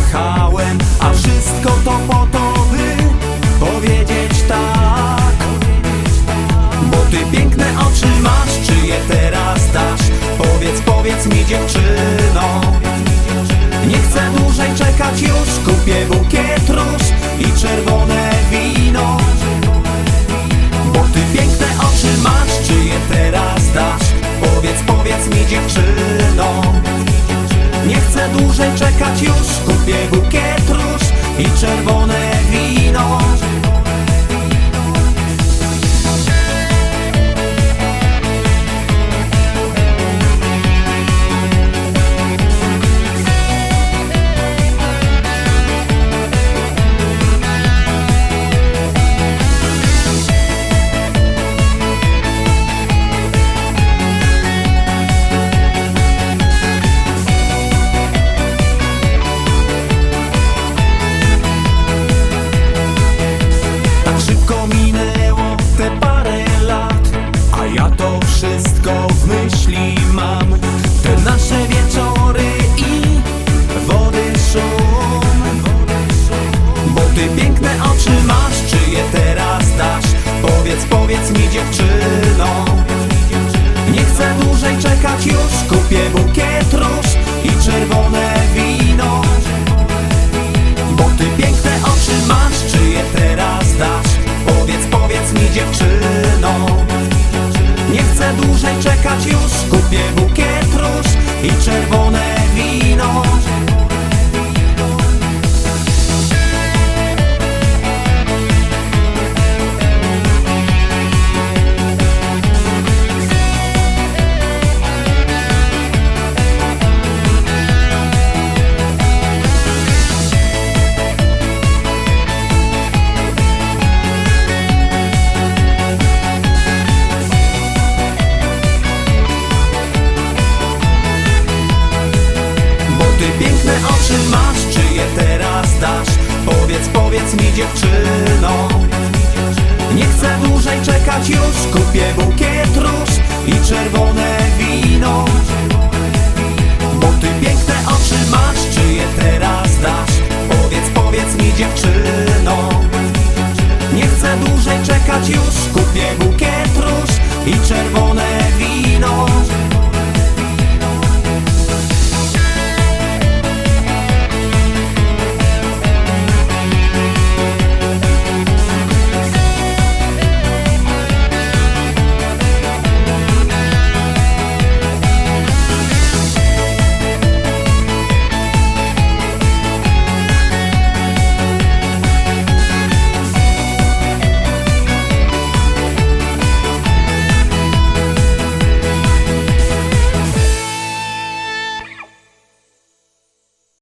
pojechałem A wszystko to po to, by powiedzieć tak. Bo ty piękne oczy masz, czy je teraz dasz? Powiedz, powiedz mi dziewczyno. Nie chcę dłużej czekać już Kupię bukiet róż i czerwone wino czekać już. Kupię bukiet róż i czerwone wino i czerwone oczy masz, czy je teraz dasz? Powiedz, powiedz mi dziewczyno Nie chcę dłużej czekać już Kupię bukiet róż i czerwone wino Bo ty piękne oczy masz, czy je teraz dasz? Powiedz, powiedz mi dziewczyno Nie chcę dłużej czekać już Kupię bukiet